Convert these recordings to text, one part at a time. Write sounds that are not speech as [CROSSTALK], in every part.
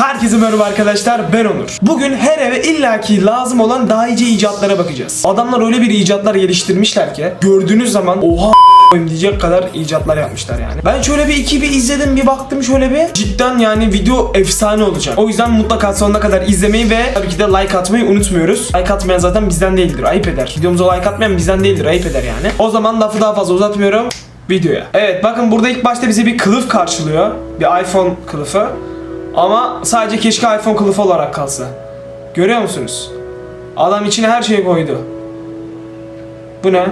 Herkese merhaba arkadaşlar ben Onur. Bugün her eve illaki lazım olan daha iyice icatlara bakacağız. Adamlar öyle bir icatlar geliştirmişler ki gördüğünüz zaman oha diyecek kadar icatlar yapmışlar yani. Ben şöyle bir iki bir izledim bir baktım şöyle bir. Cidden yani video efsane olacak. O yüzden mutlaka sonuna kadar izlemeyi ve tabii ki de like atmayı unutmuyoruz. Like atmayan zaten bizden değildir. Ayıp eder. Videomuza like atmayan bizden değildir. Ayıp eder yani. O zaman lafı daha fazla uzatmıyorum. Videoya. Evet bakın burada ilk başta bize bir kılıf karşılıyor. Bir iPhone kılıfı. Ama sadece keşke iPhone kılıfı olarak kalsa. Görüyor musunuz? Adam içine her şeyi koydu. Bu ne?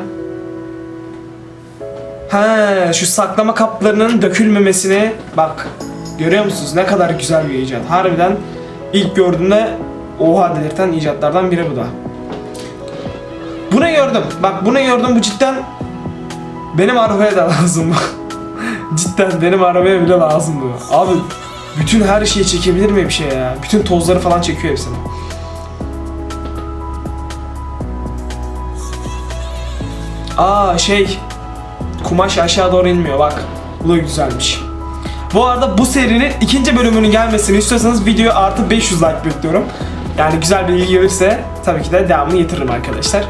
He, şu saklama kaplarının dökülmemesini bak. Görüyor musunuz? Ne kadar güzel bir icat. Harbiden ilk gördüğümde oha dedirten icatlardan biri bu da. Bunu gördüm. Bak bunu gördüm. Bu cidden benim arabaya da [LAUGHS] lazım. cidden benim arabaya bile lazım bu. Abi bütün her şeyi çekebilir mi bir şey ya? Bütün tozları falan çekiyor hepsini. Aa şey kumaş aşağı doğru inmiyor bak. Bu da güzelmiş. Bu arada bu serinin ikinci bölümünün gelmesini istiyorsanız video artı 500 like bekliyorum. Yani güzel bir ilgi gelirse tabii ki de devamını getiririm arkadaşlar.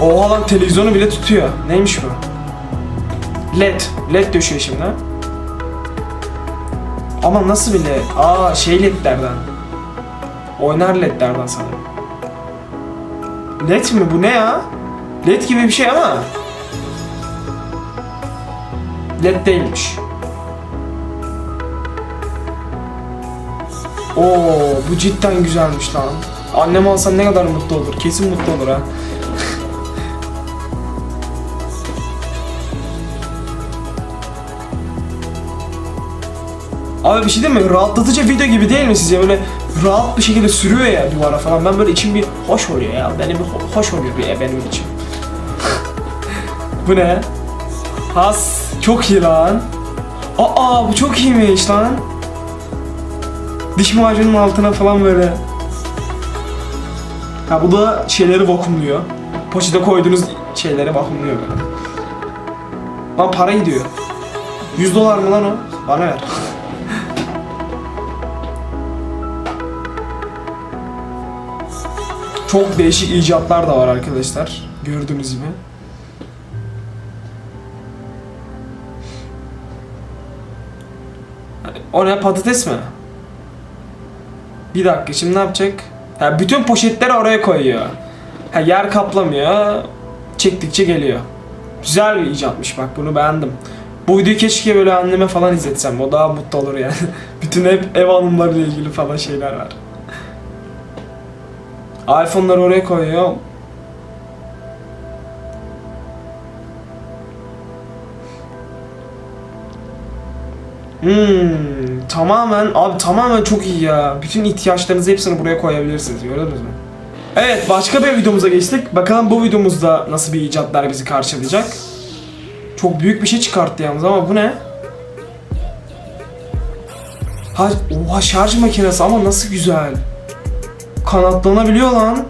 Oha lan televizyonu bile tutuyor. Neymiş bu? LED. LED döşüyor şimdi. Ama nasıl bir LED? Aa şey LED'lerden. Oynar LED'lerden sanırım. LED mi bu ne ya? LED gibi bir şey ama. LED değilmiş. Oo bu cidden güzelmiş lan. Annem alsa ne kadar mutlu olur. Kesin mutlu olur ha. Abi bir şey değil mi? Rahatlatıcı video gibi değil mi sizce? Böyle rahat bir şekilde sürüyor ya duvara falan. Ben böyle içim bir hoş oluyor ya. Benim bir ho- hoş oluyor bir benim içim. [LAUGHS] bu ne? Has. Çok iyi lan. Aa bu çok iyiymiş lan. Diş macunun altına falan böyle. Ha bu da şeyleri vakumluyor. Poşete koyduğunuz şeyleri vakumluyor böyle. Lan para gidiyor. 100 dolar mı lan o? Bana ver. Çok değişik icatlar da var arkadaşlar. Gördüğünüz gibi. O ne patates mi? Bir dakika şimdi ne yapacak? Ha, bütün poşetleri oraya koyuyor. Ha, yer kaplamıyor. Çektikçe geliyor. Güzel bir icatmış bak bunu beğendim. Bu videoyu keşke böyle anneme falan izletsem. O daha mutlu olur yani. [LAUGHS] bütün ev, ev hanımlarıyla ilgili falan şeyler var. iPhone'ları oraya koyuyor. Hmm, tamamen abi tamamen çok iyi ya. Bütün ihtiyaçlarınızı hepsini buraya koyabilirsiniz. Gördünüz mü? Evet başka bir videomuza geçtik. Bakalım bu videomuzda nasıl bir icatlar bizi karşılayacak. Çok büyük bir şey çıkarttı yalnız ama bu ne? Ha, oha şarj makinesi ama nasıl güzel. Kanatlanabiliyor lan.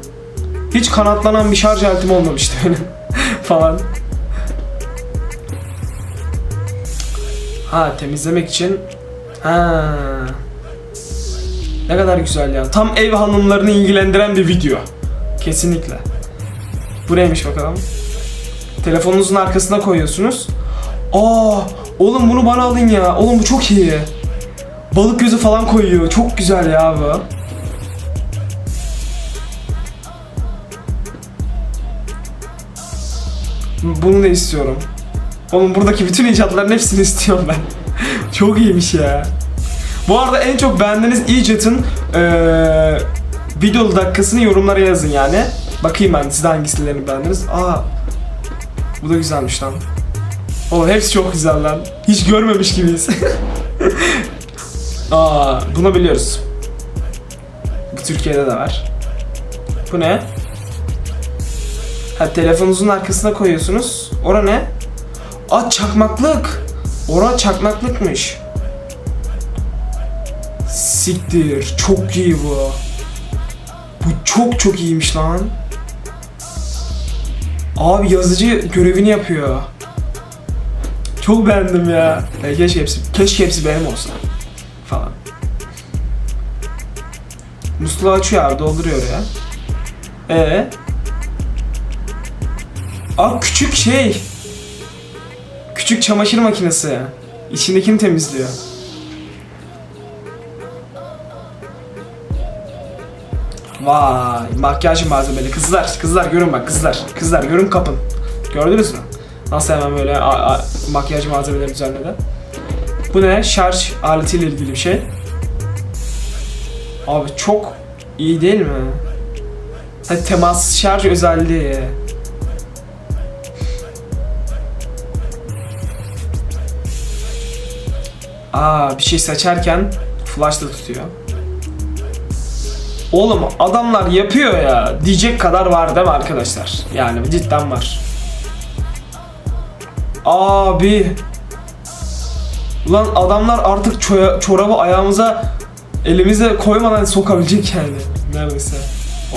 Hiç kanatlanan bir şarj aletim olmamıştı öyle [LAUGHS] falan. Ha temizlemek için. Ha. Ne kadar güzel ya. Tam ev hanımlarını ilgilendiren bir video. Kesinlikle. Bu neymiş bakalım. Telefonunuzun arkasına koyuyorsunuz. Aa, oğlum bunu bana alın ya. Oğlum bu çok iyi. Balık gözü falan koyuyor. Çok güzel ya bu. Bunu da istiyorum. Oğlum buradaki bütün icatların hepsini istiyorum ben. [LAUGHS] çok iyiymiş ya. Bu arada en çok beğendiğiniz icatın eee video dakikasını yorumlara yazın yani. Bakayım ben siz hangisilerini beğendiniz. Aa. Bu da güzelmiş lan. Oğlum hepsi çok güzel lan. Hiç görmemiş gibiyiz. [LAUGHS] Aa, bunu biliyoruz. Türkiye'de de var. Bu ne? Ha telefonunuzun arkasına koyuyorsunuz. Ora ne? Aa çakmaklık. Ora çakmaklıkmış. Siktir. Çok iyi bu. Bu çok çok iyiymiş lan. Abi yazıcı görevini yapıyor. Çok beğendim ya. E, keşke hepsi, keşke hepsi benim olsa. Falan. Musluğu açıyor abi dolduruyor oraya. Ee? Aa küçük şey. Küçük çamaşır makinesi. İçindekini temizliyor. Vay makyaj malzemeli. Kızlar kızlar görün bak kızlar. Kızlar görün kapın. Gördünüz mü? Nasıl hemen böyle a- a- makyaj malzemeleri düzenledi? Bu ne? Şarj aletiyle ilgili bir şey. Abi çok iyi değil mi? Ha, temas şarj özelliği Aa bir şey seçerken flash da tutuyor Oğlum adamlar yapıyor ya diyecek kadar var değil mi arkadaşlar? Yani cidden var. Abi. Ulan adamlar artık ço- çorabı ayağımıza elimize koymadan sokabilecek yani. Neredeyse.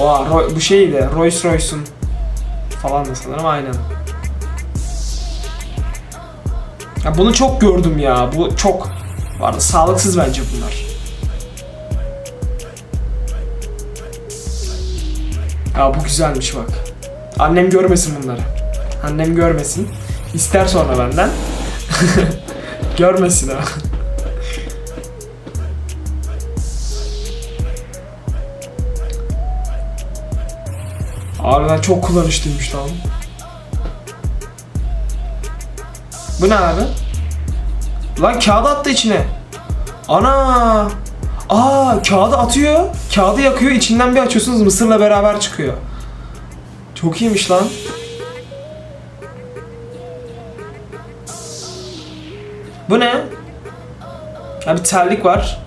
Oha Roy- bu şeydi Rolls Royce'un falan da sanırım aynen. Ya bunu çok gördüm ya. Bu çok vardı. Sağlıksız bence bunlar. Ya bu güzelmiş bak. Annem görmesin bunları. Annem görmesin. İster sonra benden. [LAUGHS] görmesin ha. Harbiden çok kullanışlıymış lan. Bu ne abi? Lan kağıdı attı içine. Ana! Aa kağıdı atıyor. Kağıdı yakıyor. içinden bir açıyorsunuz mısırla beraber çıkıyor. Çok iyiymiş lan. Bu ne? Ya bir terlik var.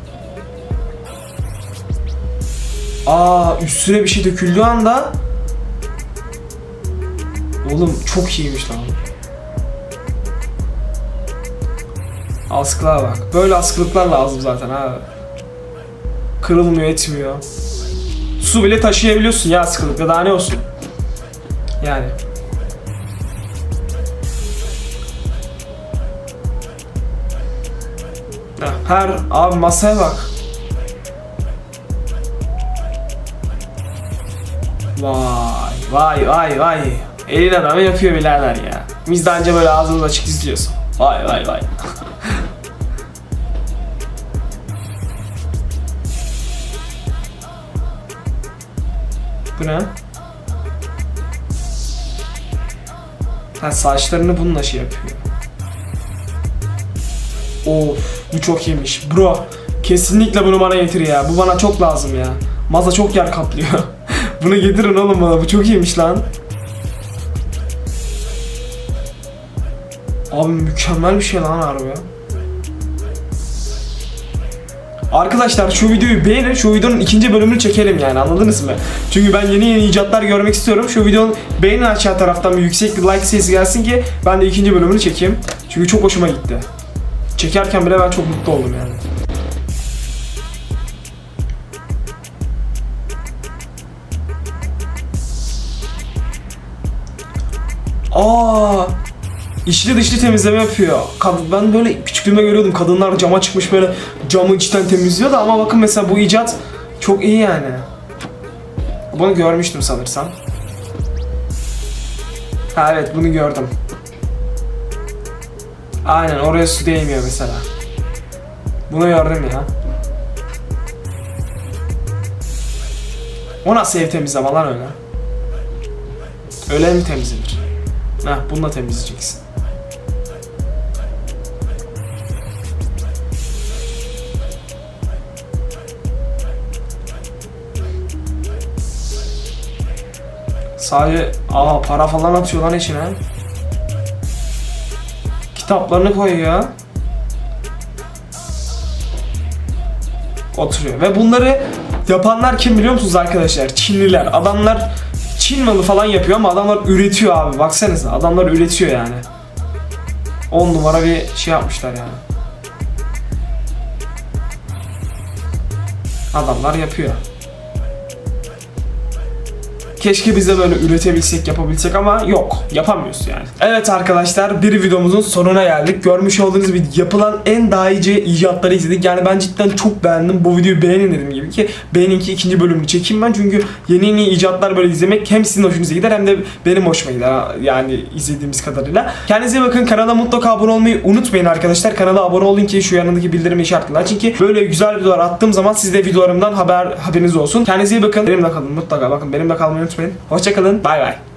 Aa üstüne bir şey döküldüğü anda Oğlum çok iyiymiş lan. Askılığa bak. Böyle askılıklar lazım zaten abi. Kırılmıyor etmiyor. Su bile taşıyabiliyorsun ya askılıkla daha ne olsun. Yani. Her abi masaya bak. Vay vay vay vay. Elin adamı yapıyor birader ya. Biz de anca böyle ağzımız açık izliyorsun. Vay vay vay. Bu ne? Ha saçlarını bununla şey yapıyor. Of bu çok iyiymiş. Bro kesinlikle bunu bana getir ya. Bu bana çok lazım ya. Maza çok yer kaplıyor. [LAUGHS] bunu getirin oğlum bana. Bu çok iyiymiş lan. Abi mükemmel bir şey lan harbi Arkadaşlar şu videoyu beğenin, şu videonun ikinci bölümünü çekelim yani anladınız mı? Çünkü ben yeni yeni icatlar görmek istiyorum. Şu videonun beğenin aşağı taraftan bir yüksek bir like sayısı gelsin ki ben de ikinci bölümünü çekeyim. Çünkü çok hoşuma gitti. Çekerken bile ben çok mutlu oldum yani. Aa, İçli dışlı temizleme yapıyor. Kad- Ben böyle küçüklüğümde görüyordum kadınlar cama çıkmış böyle camı içten temizliyor da ama bakın mesela bu icat çok iyi yani. Bunu görmüştüm sanırsam. Ha evet bunu gördüm. Aynen oraya su değmiyor mesela. Bunu gördüm ya. O nasıl ev temizleme lan öyle? Öyle mi temizlenir? Heh bununla temizleyeceksin. Sadece aa para falan atıyor lan içine. Kitaplarını koyuyor. Oturuyor. Ve bunları yapanlar kim biliyor musunuz arkadaşlar? Çinliler. Adamlar Çin malı falan yapıyor ama adamlar üretiyor abi. Baksanıza adamlar üretiyor yani. 10 numara bir şey yapmışlar yani. Adamlar yapıyor. Keşke biz de böyle üretebilsek, yapabilsek ama yok. Yapamıyoruz yani. Evet arkadaşlar bir videomuzun sonuna geldik. Görmüş olduğunuz gibi yapılan en dahice icatları izledik. Yani ben cidden çok beğendim. Bu videoyu beğenin dediğim gibi. Dedim ki B'ninki ikinci bölümünü çekeyim ben çünkü yeni yeni icatlar böyle izlemek hem sizin hoşunuza gider hem de benim hoşuma gider yani izlediğimiz kadarıyla. Kendinize bakın kanala mutlaka abone olmayı unutmayın arkadaşlar. Kanala abone olun ki şu yanındaki bildirim işaretini açın ki böyle güzel videolar attığım zaman siz de videolarımdan haber haberiniz olsun. Kendinize iyi bakın. Benimle kalın mutlaka bakın benimle kalmayı unutmayın. Hoşçakalın. Bay bay.